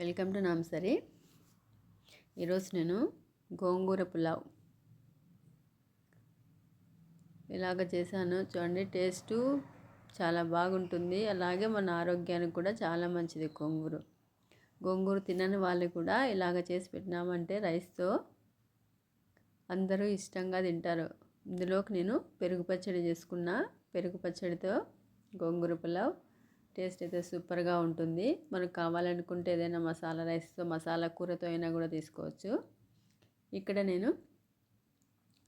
Welcome to నామ్సరీ. ఈరోజు నేను గోంగూర పులావ్. ఇలాగ చేశాను. చూడండి టేస్టు చాలా బాగుంటుంది. అలాగే మన ఆరోగ్యానికి కూడా చాలా మంచిది గోంగూర. గోంగూర తినని వాళ్ళు కూడా ఇలాగ చేసి పెట్టినామంటే రైస్తో అందరూ ఇష్టంగా తింటారు. ఇందులోకి నేను పెరుగు పచ్చడి చేసుకున్న. పెరుగు పచ్చడితో గోంగూర పులావ్. టేస్ట్ అయితే సూపర్గా ఉంటుంది. మనకు కావాలనుకుంటే ఏదైనా మసాలా రైస్తో మసాలా కూరతో అయినా కూడా తీసుకోవచ్చు. ఇక్కడ నేను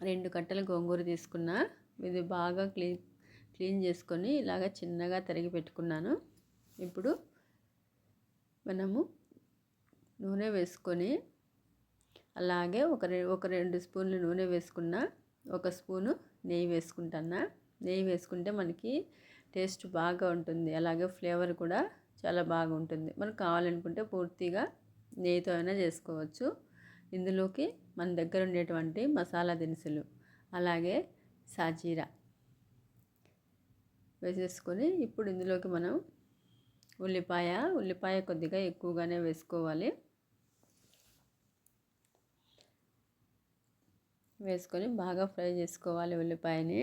రెండు కట్టల గోంగూర తీసుకున్నా. ఇది బాగా క్లీన్ క్లీన్ చేసుకొని ఇలాగ చిన్నగా తరిగి పెట్టుకున్నాను. ఇప్పుడు మనము నూనె వేసుకొని అలాగే ఒక ఒక రెండు స్పూన్లు నూనె వేసుకున్న ఒక స్పూను నెయ్యి వేసుకుంటున్నా. నెయ్యి వేసుకుంటే మనకి టేస్ట్ బాగా ఉంటుంది. అలాగే ఫ్లేవర్ కూడా చాలా బాగుంటుంది. మనకు కావాలనుకుంటే పూర్తిగా నెయ్యితో అయినా చేసుకోవచ్చు. ఇందులోకి మన దగ్గర ఉండేటువంటి మసాలా దినుసులు అలాగే సాజీరా వేసేసుకొని ఇప్పుడు ఇందులోకి మనం ఉల్లిపాయ ఉల్లిపాయ కొద్దిగా ఎక్కువగానే వేసుకోవాలి. వేసుకొని బాగా ఫ్రై చేసుకోవాలి ఉల్లిపాయని.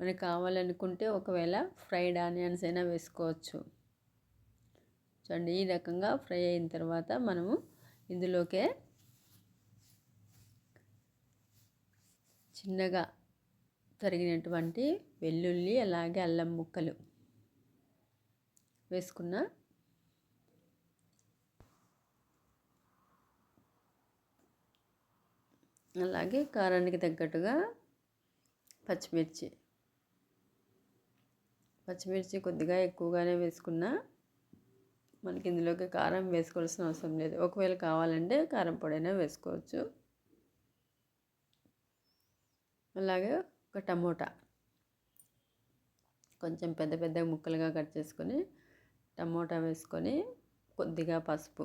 మనకు కావాలనుకుంటే ఒకవేళ ఫ్రైడ్ ఆనియన్స్ అయినా వేసుకోవచ్చు. చూడండి ఈ రకంగా ఫ్రై అయిన తర్వాత మనము ఇందులోకే చిన్నగా తరిగినటువంటి వెల్లుల్లి అలాగే అల్లం ముక్కలు వేసుకున్న అలాగే కారానికి తగ్గట్టుగా పచ్చిమిర్చి పచ్చిమిర్చి కొద్దిగా ఎక్కువగానే వేసుకున్నా మనకి ఇందులోకి కారం వేసుకోవాల్సిన అవసరం లేదు. ఒకవేళ కావాలంటే కారం పొడైనా వేసుకోవచ్చు. అలాగే ఒక టమోటా కొంచెం పెద్ద పెద్ద ముక్కలుగా కట్ చేసుకొని టమోటా వేసుకొని కొద్దిగా పసుపు.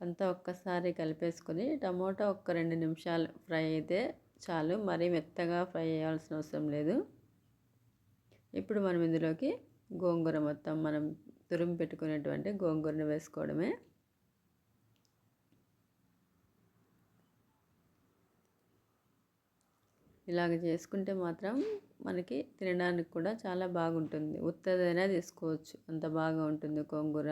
అంతా ఒక్కసారి కలిపేసుకొని టమోటా ఒక రెండు నిమిషాలు ఫ్రై అయితే చాలు మరీ మెత్తగా ఫ్రై చేయాల్సిన అవసరం లేదు. ఇప్పుడు మనం ఇందులోకి గోంగూర మొత్తం మనం తురుము పెట్టుకునేటువంటి గోంగూరను వేసుకోవడమే. ఇలాగ చేసుకుంటే మాత్రం మనకి తినడానికి కూడా చాలా బాగుంటుంది. ఉత్తదైనా తీసుకోవచ్చు. అంత బాగా ఉంటుంది గోంగూర.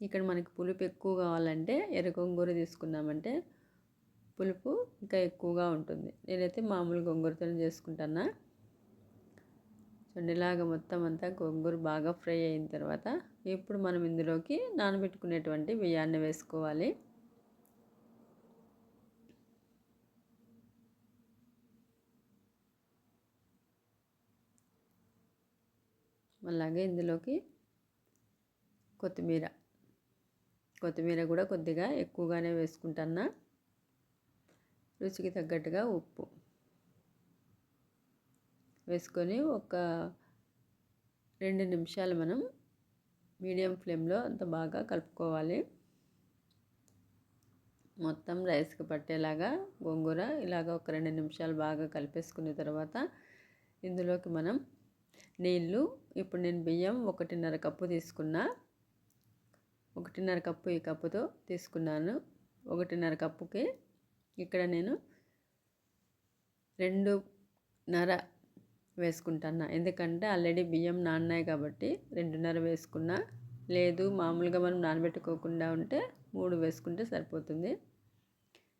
ఇక్కడ మనకి పులుపు ఎక్కువ కావాలంటే ఎర్ర గోంగూర తీసుకున్నామంటే పులుపు ఇంకా ఎక్కువగా ఉంటుంది. నేనైతే మామూలు గోంగూరతో చేసుకుంటానా చూడండి ఇలాగ మొత్తం అంతా గోంగూర బాగా ఫ్రై అయిన తర్వాత ఇప్పుడు మనం ఇందులోకి నానబెట్టుకునేటువంటి బియ్యాన్ని వేసుకోవాలి. అలాగే ఇందులోకి కొత్తిమీర. కొత్తిమీర కూడా కొద్దిగా ఎక్కువగానే వేసుకుంటాను రుచికి తగ్గట్టుగా ఉప్పు వేసుకొని ఒక రెండు నిమిషాలు మనం మీడియం ఫ్లేమ్లో అంత బాగా కలుపుకోవాలి. మొత్తం రైస్కి పట్టేలాగా గోంగూర ఇలాగ ఒక రెండు నిమిషాలు బాగా కలిపేసుకున్న తర్వాత ఇందులోకి మనం నీళ్ళు ఇప్పుడు నేను బియ్యం ఒకటిన్నర కప్పు తీసుకున్నా ఒకటిన్నర కప్పు ఈ కప్పుతో తీసుకున్నాను. ఒకటిన్నర కప్పుకి ఇక్కడ నేను రెండు నర వేసుకుంటున్నా. ఎందుకంటే ఆల్రెడీ బియ్యం నాన్నాయి కాబట్టి రెండున్నర వేసుకున్నా. లేదు మామూలుగా మనం నానబెట్టుకోకుండా ఉంటే మూడు వేసుకుంటే సరిపోతుంది.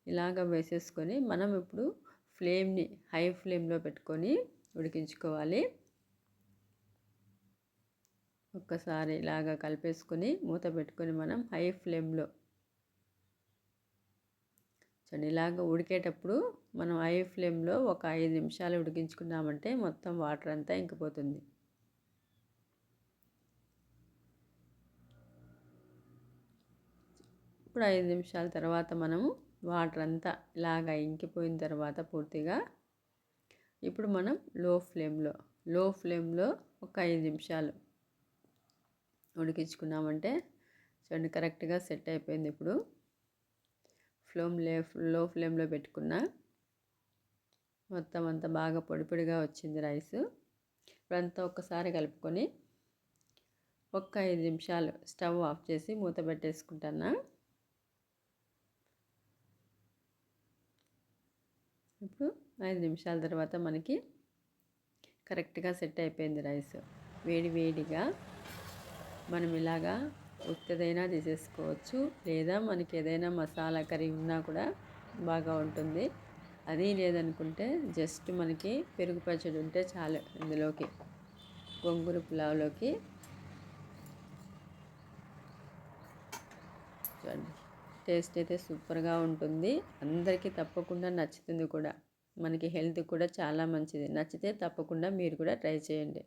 ఇలాగ వేసేసుకొని మనం ఇప్పుడు ఫ్లేమ్ని హై ఫ్లేమ్లో పెట్టుకొని ఉడికించుకోవాలి. ఒక్కసారి ఇలాగ కలిపేసుకొని మూత పెట్టుకొని మనం హై ఫ్లేమ్లో చూడండి ఇలాగ ఉడికేటప్పుడు మనం ఐ ఫ్లేమ్లో ఒక ఐదు నిమిషాలు ఉడికించుకున్నామంటే మొత్తం వాటర్ అంతా ఇంకిపోతుంది. ఇప్పుడు ఐదు నిమిషాల తర్వాత మనము వాటర్ అంతా ఇలాగ ఇంకిపోయిన తర్వాత పూర్తిగా ఇప్పుడు మనం లో ఫ్లేమ్లో లో ఫ్లేమ్లో ఒక ఐదు నిమిషాలు ఉడికించుకున్నామంటే చూడండి కరెక్ట్గా సెట్ అయిపోయింది ఇప్పుడు. ఫ్లేమ్ లే లో ఫ్లేమ్లో పెట్టుకున్న. మొత్తం అంతా బాగా పొడి పొడిగా వచ్చింది రైస్. ఇప్పుడంతా ఒక్కసారి కలుపుకొని ఒక్క ఐదు నిమిషాలు స్టవ్ ఆఫ్ చేసి మూత పెట్టేసుకుంటాను ఇప్పుడు ఐదు నిమిషాల తర్వాత మనకి కరెక్ట్గా సెట్ అయిపోయింది రైస్. వేడి వేడిగా మనం ఇలాగా ఉత్తదైనా తీసేసుకోవచ్చు. లేదా మనకి ఏదైనా మసాలా కర్రీ ఉన్నా కూడా బాగా ఉంటుంది. అది లేదనుకుంటే జస్ట్ మనకి పెరుగు పచ్చడి ఉంటే చాలు ఇందులోకి. గొంగూర పులావ్లోకి. చూడండి. టేస్ట్ అయితే సూపర్గా ఉంటుంది. అందరికీ తప్పకుండా నచ్చుతుంది కూడా. మనకి హెల్త్ కూడా చాలా మంచిది. నచ్చితే తప్పకుండా మీరు కూడా ట్రై చేయండి.